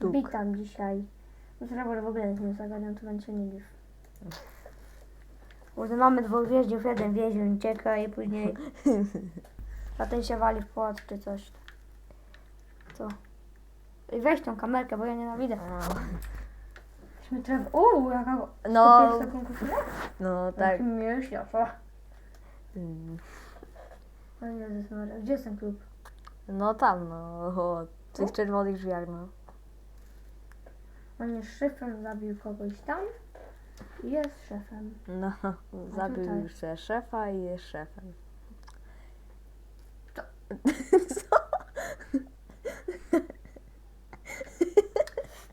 sztuk. Witam dzisiaj. No Trevor w ogóle jest niezagadniony, to będzie nie dziw. Kurde, mamy dwóch więźniów, jeden więzień ucieka i później a ten się wali w płot czy coś. Co? Ej, Weź tą kamerkę, bo ja nienawidzę. Myśmy Trevor... Uuu, jaka... No, Kupiłeś taką koszulę? no tak. Jaki myśl, co? Mm, O Jezus Maria, gdzie jest ten klub? No tam, no. O, w tych czerwonych drzwiach, no. On jest szefem, zabił kogoś tam i jest szefem. No, zabił tutaj? już se szefa i jest szefem. To- Co?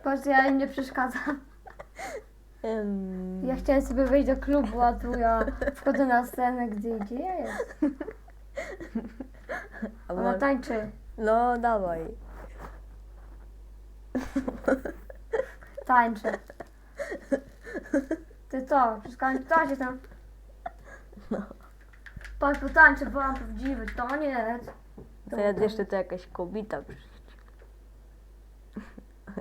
Patrz, ja im nie przeszkadzam. Em, Ja chciałem sobie wejść do klubu, a tu ja wchodzę na scenę, gdzie gdzie ja jest. a Ona może- tańczy. No, dawaj. Tańczy. Ty co? Co się tam? No. Patrz, potańczę, bo mam prawdziwy taniec. To ja jeszcze to jakaś kobita przyjdzie.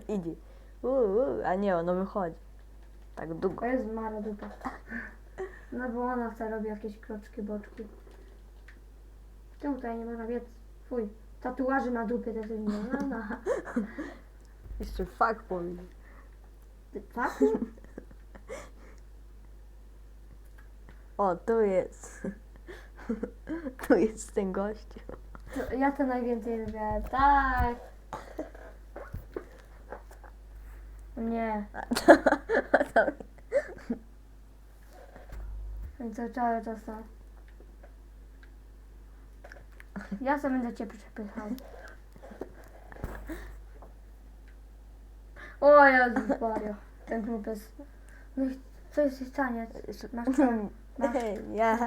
Idzie. Uuu, a nie, ono wychodzi. Tak długo. To jest Mara dupa. No bo ona chce robi jakieś kroczki, boczki. Tutaj nie można biec. Fuj. Tatuaży na dupie też nie ma. No, Jeszcze fakt powiedzieć. Tak? O, tu jest. Tu jest ten gościu. To Ja to najwięcej lubię. Tak. Nie. I co cały czas to. Ja sobie będę cię przepychał. O Jezus Mario. Ten klub jest... No i co jest jest taniec? Masz ten. Masz. Ja.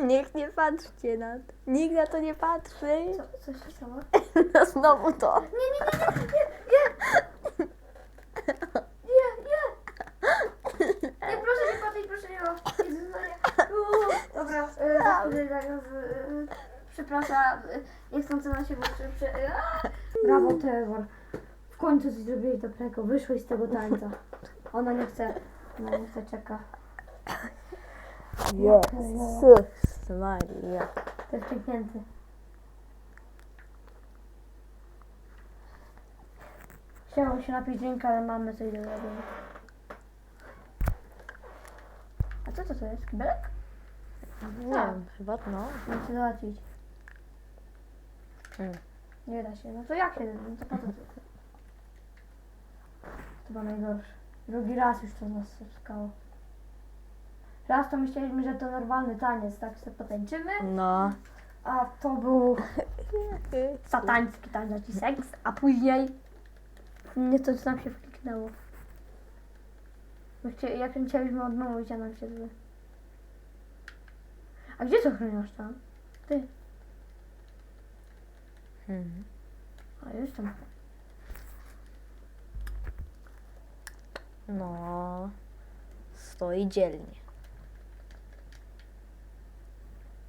Niech nie patrzcie na to. Nikt na to nie patrzy. Co, co się stało? No znowu to. Nie, nie, nie, nie, nie, nie, nie, nie, nie, proszę nie patrzeć, proszę nie patrzeć. Jezus Maria. Uuu, Dobra, e, za chwilę zaraz, e, przepraszam, e, nie chcąc na siebie a! Brawo Trevor, w końcu coś zrobiłeś dobrego, wyszłeś z tego tańca. Ona nie chce, ona nie chce, czeka. Jezus Maria. To jest pięknięty. Chciałam się napić drinka, ale mamy coś do robienia. A co to, to jest? Kibelek? Nie wiem, chyba no. Muszę załatwić. Mm. Nie da się. No to jak się? No to po co to? To chyba najgorsze. Drugi raz już to nas spotkało. Raz to myśleliśmy, że to normalny taniec, tak sobie potańczymy, No. a to był satański taniec i seks, a później nie coś nam się wkliknęło. My chcia- Jak chcieliśmy odmówić, a nam się zły. A gdzie to chroniasz tam? Mhm. A już tam. No. Stoi dzielnie.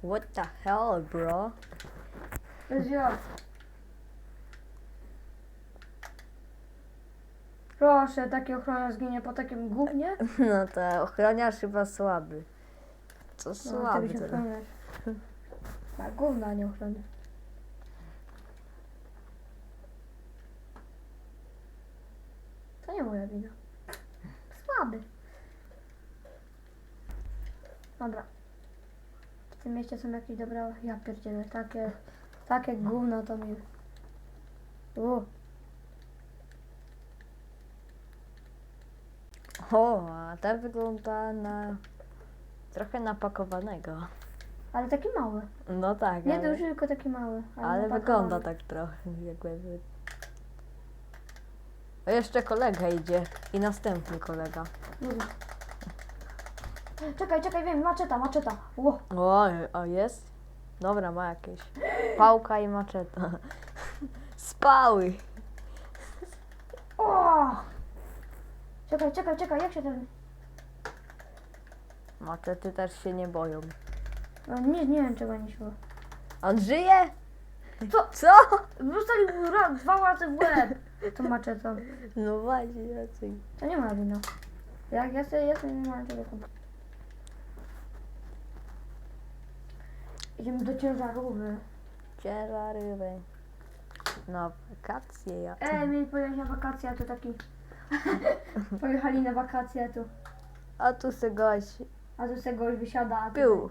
What the hell, bro? Ja. Proszę, taki ochroniarz zginie po takim gównie? No to ochroniarz chyba słaby. Co No, ty słaby byś to. ochroniarz. A gówna, nie ochroniarz. To nie moja wina. Słaby. Dobra. W tym mieście są jakieś dobra... Ja pierdzielę, takie... Takie gówno to mi... U. O, a ten wygląda na trochę napakowanego. Ale taki mały. No tak, Nie ale, duży, tylko taki mały. ale wygląda tak trochę jakby. O, jeszcze kolega idzie i następny kolega. Czekaj, czekaj, wiem, maczeta, maczeta. Ło. O, o jest? Dobra, ma jakieś. Pałka i maczeta. Spały. O! Czekaj, czekaj, czekaj, jak się ten... Maczety też się nie boją. No, nie, nie wiem czego nie szło. On żyje? Co? Co? Dostali ra, dwa razy w łeb. To maczetą. No właśnie, Jacek. To nie ma wina. Jak ja sobie, ja sobie nie mam czego Idziemy do ciężarówki. Ciężaryby. Na wakacje ja. Ej, mieli pojechać na wakacje, a to taki... Pojechali na wakacje, tu... A tu se gość A tu se goś wysiada, a tu... był.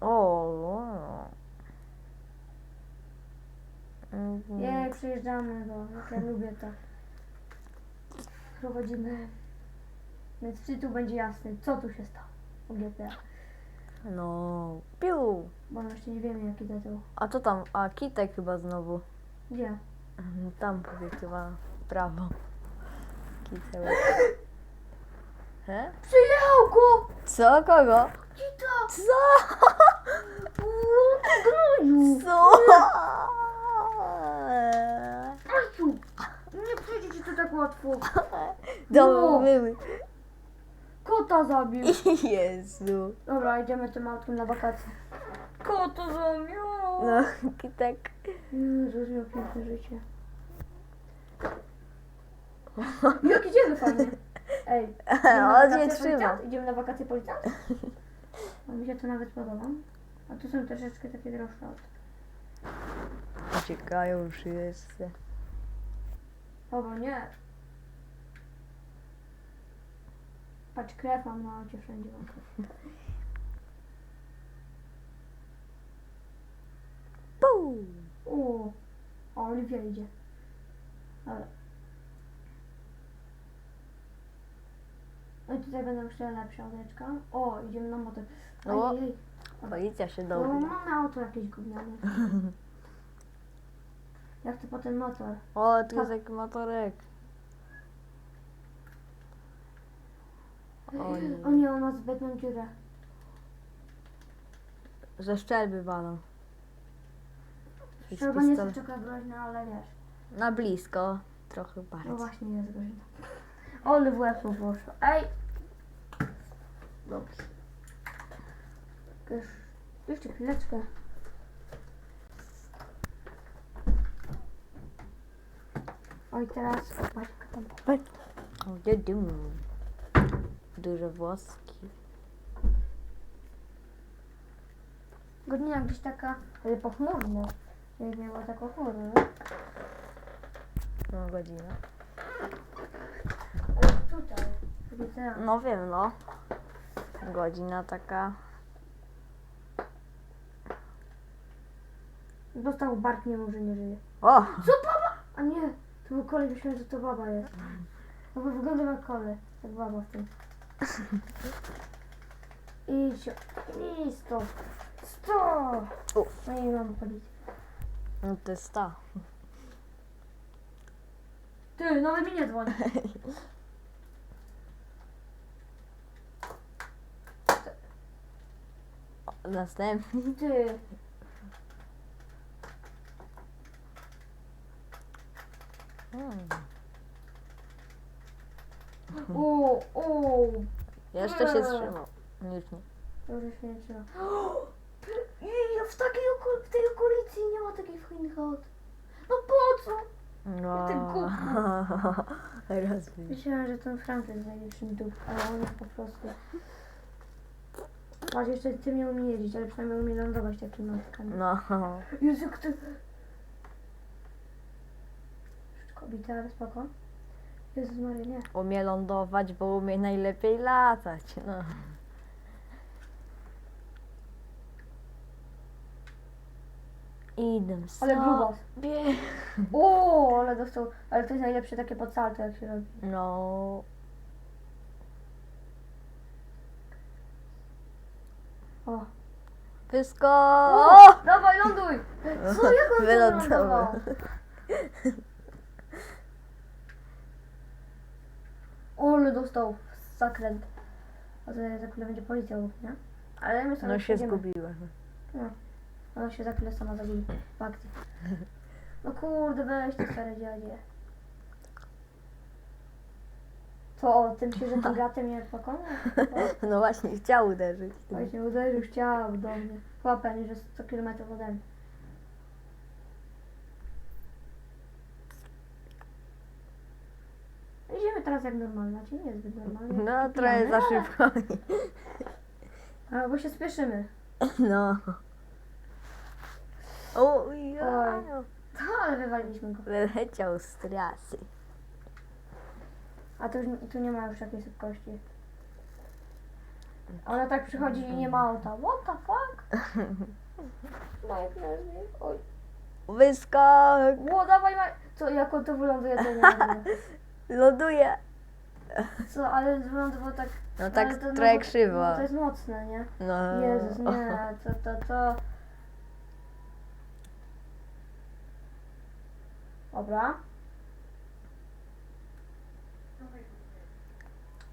O. Mhm. Nie, przyjeżdżamy go. Ja lubię to. Prowadzimy. Więc czy tu będzie jasny, co tu się stało u GTA. No. Piu. Bo jeszcze nie wiemy jaki tytuł. A co tam? A Kitek chyba znowu. Gdzie? Tam powiedz chyba w prawo. Kitek. He? Przyjechał go! Co? Kogo? Kita! Co? Gnoju! Co? Asiu! Nie przyjdzie ci to tak łatwo. Dobra, No. były. Kota zabił. Jezu. Dobra, idziemy tym autkiem na wakacje. Kota zabił! No, Kitek. Jezus, miał piękne życie. Jak idziemy fajnie. Ej, idziemy na On wakacje trzyma. policjant? Idziemy na wakacje policjant? A mi się to nawet podoba. A tu są troszeczkę takie droższe auta. Uciekają wszyscy. Dobra, nie. Patrz, krew mam na aucie wszędzie. Mam krew. O, o, Oliwia idzie. Dobra. No i tutaj będą jeszcze lepsze auteczka. O, idziemy na motor. O. Ojej. Policja się No, dowie. mamy auto jakieś gówniane. Jak to potem motor? O, tu jest taki motorek. O nie. O nie, on ma zbytną dziurę. Ze szczelby walą. I z Trzeba nie jest taka groźna, ale wiesz. Na blisko. Trochę No bardziej. właśnie jest groźna. Ole w łeb mu poszło. Ej! Dobrze. Już, jeszcze chwileczkę. Oj, teraz opaśka tam. O, dziadu. Duże włoski. Godzina gdzieś taka, ale pochmurna. Nie była tak pochmurna. No, godzina. Ale tutaj. Widzę. No wiem, no. Godzina taka. Dostał bark, nie może nie żyje. O! Co baba? A nie, to był kolej, myślałem, że to baba jest. No bo wygląda jak kolej, jak baba w tym. Idź, idź stop. Stop! Uf. No i mam policję. No to jest ta. Ty, nawet mi nie dzwoń. O, Następny. Ty. Hmm. O, o. Jeszcze się Nie. trzymał. Już nie. Nie trzyma. Jej, w takiej okol- w tej okolicy nie ma takich fajnych aut. No po co? No. Ty. Rozwój. Myślałem, że ten Frank jest najlepszym duch, ale on jest po prostu. Patrz, jeszcze ty nie umie jeździć, ale przynajmniej umie lądować takimi matkami. No. Jezu, jak ty... Kobieta, ale spoko. Jezus Maria, nie. Umie lądować, bo umie najlepiej latać. No. Idę Ale grubas. sobie. O, ale dostał, ale to jest najlepsze takie podsalto, jak się robi. No. O. Pysko! O! Dawaj, ląduj! Co, jak on wylądował? O, ale dostał zakręt. A to za chwilę będzie policja, nie? Ale my sobie No się przejdziemy. zgubiłem. Ona się za chwilę sama zagubi w akcji. No kurde, weź te stare dziadzie. Co, o tym się, gatem nie pokona? No właśnie, chciał uderzyć. Właśnie uderzył, chciał do mnie. chłopem, że jest 100 km ode mnie. Idziemy teraz jak normalnie, czyli niezbyt normalnie. No, trochę za szybko. A, bo się spieszymy. No. O, ja. To, ale wywaliliśmy go. Wyleciał z trasy. A tu, już, tu nie ma już takiej szybkości. Ona tak przychodzi i nie ma auta. What the fuck? Najpierw. Oj. Wyskok! Ło, dawaj, ma... Co, jak on to wyląduje, to nie wiem. Ląduje. Co, ale wylądował tak... No tak ale to, trochę no, krzywo. No, to jest mocne, nie? No. Jezus, nie, to, to, to... Dobra.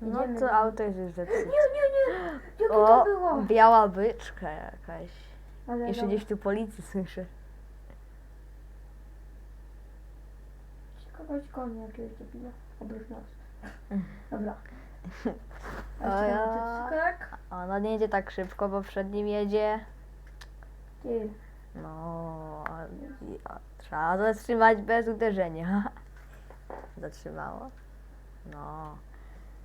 No Idziemy. to auto jest już zepsute. Nie, nie, nie! Jakie O, to było? biała byczka jakaś. Ale Jeszcze dobra. gdzieś tu policji słyszę. Kogoś konia jakiegoś debila. Obróć nas. Dobra. O A ja. jeszcze tak? A no nie jedzie tak szybko, bo przed nim jedzie. Ty. No, a, a, trzeba zatrzymać bez uderzenia. Zatrzymało. No,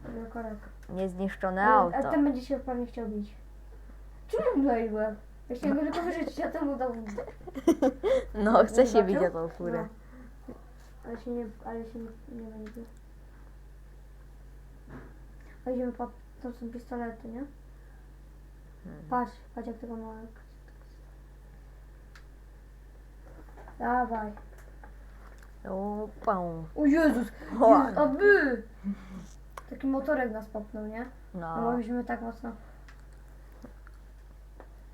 Dobra, korek. niezniszczone A auto. ten będzie się pewnie chciał bić. Czemu mu dojłem? Ja chciałem go tylko wyrzucić, a temu dał. No, chce się Zobaczył? bić o tą furę. No. Ale się nie, ale się nie, nie będzie. A idziemy po, to są pistolety, nie? Hmm. Patrz, patrz jak tego małego. Dawaj. O, pał. O Jezus! O. Jezus, aby! Taki motorek nas popnął, nie? No No, mogliśmy tak mocno.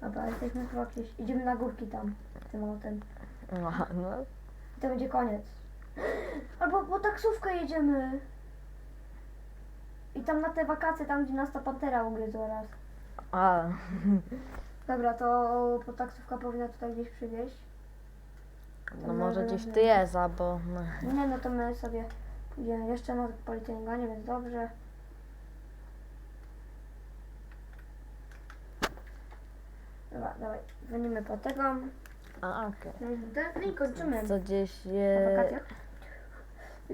Dobra, jesteśmy chyba gdzieś. Idziemy na górki tam, tym autem. no, no. I to będzie koniec. Albo po taksówkę jedziemy. I tam na te wakacje, tam gdzie nas ta pantera ugryzła raz. A, Dobra, to po taksówka powinna tutaj gdzieś przywieźć. no może gdzieś tu jest, albo... No. Nie, no to my sobie idziemy jeszcze na policja nie goni, więc dobrze. Dobra, dawaj, dzwonimy po tego. A, okej. No i kończymy. To gdzieś je... wakacjach.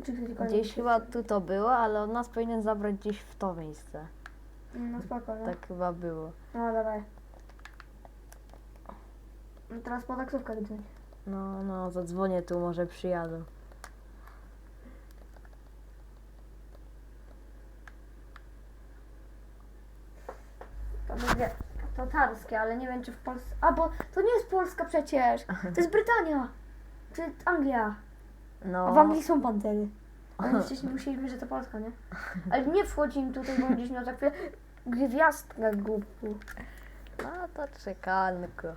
Czy Gdzieś chyba tu to było, ale on nas powinien zabrać gdzieś w to miejsce. No spoko, no. Tak chyba było. No dawaj. No teraz po taksówkę dzwoń. No, no, zadzwonię tu, może przyjadą. To będzie tatarskie, ale nie wiem czy w Polsce... A bo to nie jest Polska przecież! To jest Brytania! Jest Anglia! No, A w Anglii są pantery. Ale wcześniej musieliśmy, że to Polska, nie? Ale nie wchodzi im tutaj, bo będziesz miał za chwilę gwiazdkę głupu. no to czekanko.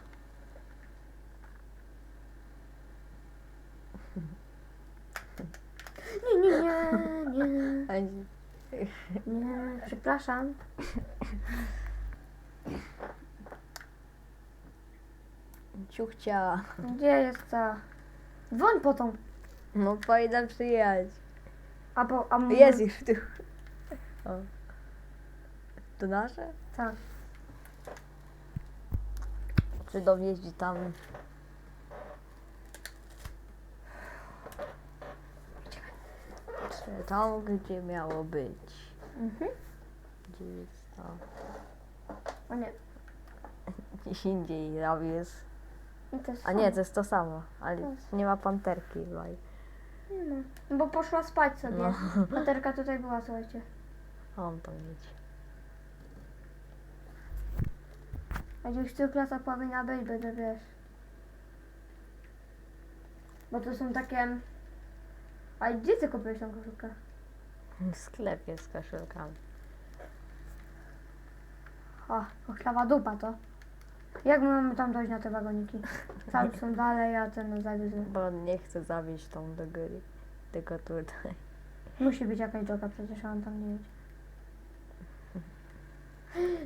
Nie, nie, nie, nie, Ani- nie, przepraszam. Ciuchcia. Gdzie jest ta... Dzwoń po tą. No powinna przyjechać. A bo... A m- Jest już tu. O. To nasze? Tak. Czy dowieździ tam? Czy tam, gdzie miało być? Mhm. Gdzie jest to? O nie. Gdzieś indziej tam jest. I to jest A nie, to jest to samo, ale nie ma panterki. chyba. No, bo poszła spać sobie. No. Paterka tutaj była, słuchajcie. On tam mieć. A gdzieś cykla to powinna być, będę wiesz. Bo to są takie... A gdzie ty kupiłeś tą koszulkę? W sklepie z koszelkami. O, pochlawa dupa to. Jak my mamy tam dojść na te wagoniki? Cały są dalej, a ten zawiózł. Bo on nie chce zawieźć tą do góry. Tylko tutaj. Musi być jakaś droga, przecież on tam nie jedzie.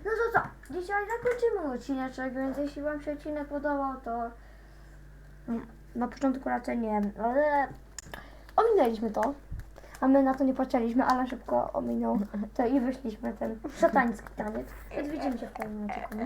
No to co? Dzisiaj zakończymy odcineczek, więc jeśli Wam się odcinek podobał, to na początku raczej nie, ale ominęliśmy to. A my na to nie patrzyliśmy, ale szybko ominął to i wyszliśmy ten szatański taniec. Więc widzimy się w kolejnym odcinku.